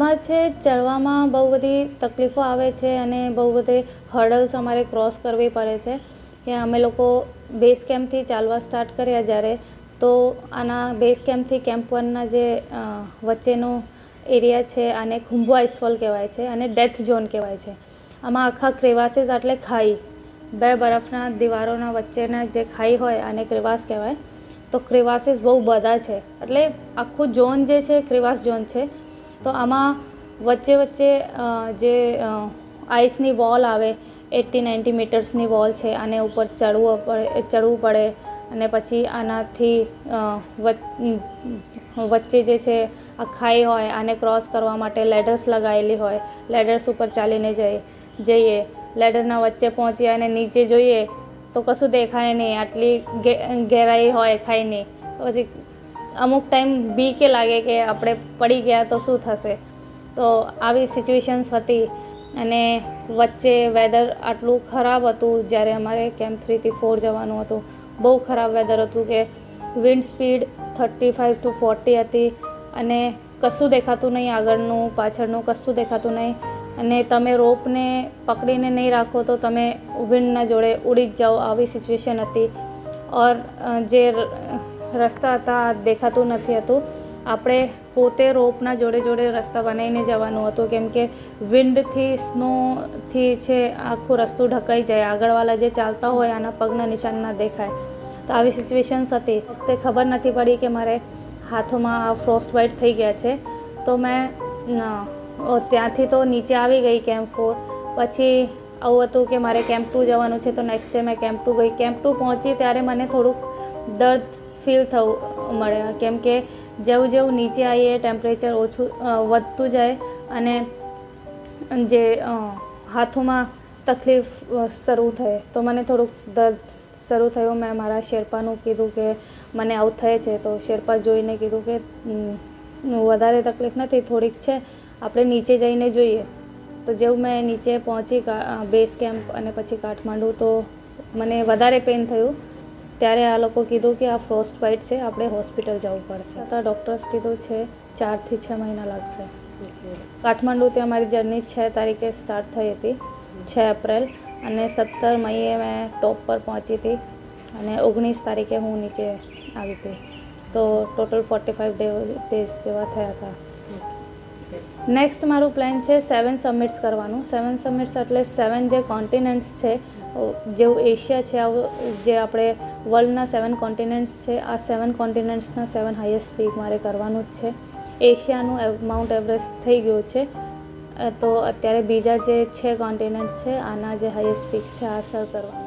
માં છે, ચડવામાં બહુ બધી તકલીફો આવે છે અને બહુ બધી હર્ડલ્સ અમારે ક્રોસ કરવી પડે છે. કે અમે લોકો બેઝ કેમ્પથી ચાલવા સ્ટાર્ટ કર્યા જ્યારે, તો આના બેઝ કેમ્પથી કેમ્પ વનના જે વચ્ચેનો એરિયા છે, આને ખુંભો આઈસફોલ કહેવાય છે અને ડેથ ઝોન કહેવાય છે. આમાં આખા ક્રેવાસીસ એટલે ખાઈ, બે બરફના દીવારોના વચ્ચેના જે ખાઈ હોય આને ક્રેવાસ કહેવાય. તો ક્રેવાસીસ બહુ બધા છે. એટલે આખું ઝોન જે છે ક્રેવાસ ઝોન છે તો આમાં વચ્ચે વચ્ચે જે આઈસની વોલ આવે એટી નાઇન્ટી મીટર્સની વોલ છે, આને ઉપર ચડવું પડે ચડવું પડે, અને પછી આનાથી વચ્ચે જે છે, આ ખાઈ હોય, આને ક્રોસ કરવા માટે લેડર્સ લગાવેલી હોય, લેડર્સ ઉપર ચાલીને જઈએ જઈએ. લેડરના વચ્ચે પહોંચીએ અને નીચે જોઈએ, તો કશું દેખાય નહીં, આટલી ગે- ગહેરાઈ હોય ખાઈની. તો પછી અમુક ટાઈમ બી કે લાગે કે આપણે પડી ગયા તો શું થશે? તો આવી સિચ્યુએશન્સ હતી અને વચ્ચે વેધર આટલું ખરાબ હતું જ્યારે અમારે કેમ્પ થ્રીથી ફોર જવાનું હતું. બહુ ખરાબ વેધર હતું કે wind speed thirty five to forty હતી અને કશું દેખાતું નહીં આગળનું, પાછળનું કશું દેખાતું નહીં. અને તમે રોપને પકડીને નહીં રાખો તો તમે વિન્ડના જોડે ઉડી જ જાઓ. આવી સિચ્યુએશન હતી. ઓર જે રસ્તા હતા, દેખાતું નથી હતું. આપણે પોતે રોપના જોડે જોડે રસ્તા બનાવીને જવાનું હતું, કેમ કે વિન્ડથી, સ્નોથી છે, આખું રસ્તું ઢકાઈ જાય. આગળવાળા જે ચાલતા હોય, આના પગના નિશાન ના દેખાય. તો આવી સિચ્યુએશન્સ હતી. તે ખબર નથી પડી કે મારે હાથોમાં ફ્રોસ્ટ વાઇટ થઈ ગયા છે. તો મેં ત્યાંથી તો નીચે આવી ગઈ કેમ્પ ફોર પછી આવું હતું કે મારે કેમ્પ ટુ જવાનું છે, તો નેક્સ્ટ ડે મેં કેમ્પ ટુ ગઈ. કેમ્પ ટુ પહોંચી ત્યારે મને થોડુંક દર્દ ફીલ થવું મળે. કેમ કે જેવું જેવું નીચે આવીએ ટેમ્પરેચર ઓછું વધતું જાય અને જે હાથોમાં તકલીફ શરૂ થઈ તો મને થોડુંક દર્દ શરૂ થયું. મેં મારા શેરપાનું કીધું કે મને આવું થાય છે. તો શેરપા જોઈને કીધું કે વધારે તકલીફ નથી, થોડીક છે. આપણે નીચે જઈને જોઈએ. તો જેવું મેં નીચે પહોંચી બેઝ કેમ્પ અને પછી કાઠમાંડુ, તો મને વધારે પેન થયું. ત્યારે આ લોકો કીધું કે આ ફ્રોસ્ટ વાઇટ છે, આપણે હોસ્પિટલ જવું પડશે. તો ડૉક્ટર્સ કીધું છે, ચારથી છ મહિના લાગશે. કાઠમાંડુથી અમારી જર્ની છ તારીખે સ્ટાર્ટ થઈ હતી, છ એપ્રિલ. અને સત્તર મઈએ મેં ટોપ પર પહોંચી હતી. અને ઓગણીસ તારીખે હું નીચે આવી હતી. તો total forty five day days જેવા થયા હતા. નેક્સ્ટ મારું પ્લાન છે સેવન સમિટ્સ કરવાનું. સેવન સમિટ્સ એટલે સેવન જે કોન્ટિનેન્ટ્સ છે જેવું એશિયા છે, આવું જે આપણે વર્લ્ડના સેવન કોન્ટિનેન્ટ્સ છે, આ સેવન કોન્ટિનેન્ટ્સના સેવન હાઈએસ્ટ પીક મારે કરવાનું જ છે. એશિયાનું માઉન્ટ એવરેસ્ટ થઈ ગયું છે. તો અત્યારે બીજા જે છે કોન્ટિનેન્ટ્સ છે, આના જે હાઈએસ્ટ પીક છે, આ સર કરવા.